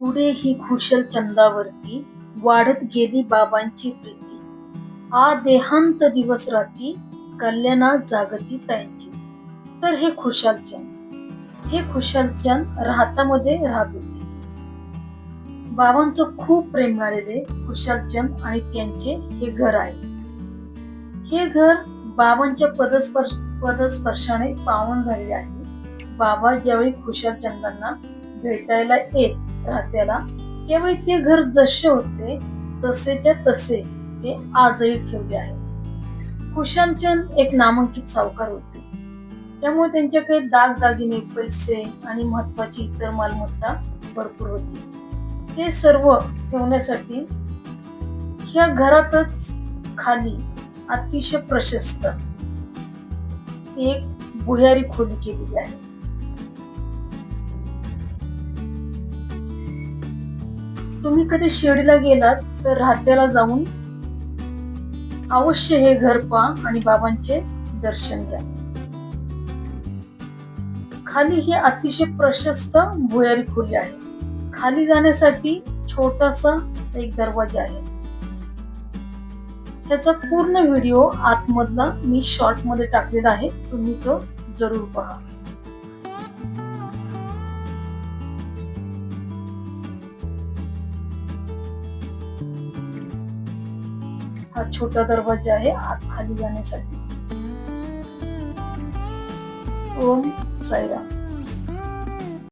पुढे ही खुशल छंदावरती वाढत गेली बाबांची प्रीती. आ देहांत दिवस राती कल्याणा जागती त्यांची तर हे खुशालचंद हे खुशालचंद राहतामध्ये राहत होते. बाबांचं खूप प्रेम मिळालेले खुशालचंद आणि त्यांचे हे घर आहे. हे घर बाबांच्या पदस्पर्श पदस्पर्शाने पावन झालेले आहे. बाबा ज्यावेळी खुशालचंदांना भेटायला येत राहत्याला त्यावेळी ते घर जसे होते तसेच्या तसे ते आजही ठेवले आहे कुशालचंद एक नामांकित सावकार होते. त्यामुळे त्यांच्याकडे दागदागिने पैसे आणि महत्वाची इतर मालमत्ता भरपूर होती. ते सर्व ठेवण्यासाठी ह्या घरातच खाली अतिशय प्रशस्त एक भुयारी खोली केलेली आहे. तुम्ही कधी शिर्डीला गेलात तर राहत्याला जाऊन अवश्य हे घर पहा आणि बाबांचे दर्शन घ्या. खाली ही अतिशय प्रशस्त भुयारी खोली आहे. खाली जाण्यासाठी छोटासा एक दरवाजा आहे. त्याचा पूर्ण व्हिडिओ आतमधला मी शॉर्टमध्ये टाकलेला आहे. तुम्ही तो जरूर पहा. हा छोटा दरवाजा आहे आत खाली जाण्यासाठी. ओम साईराम.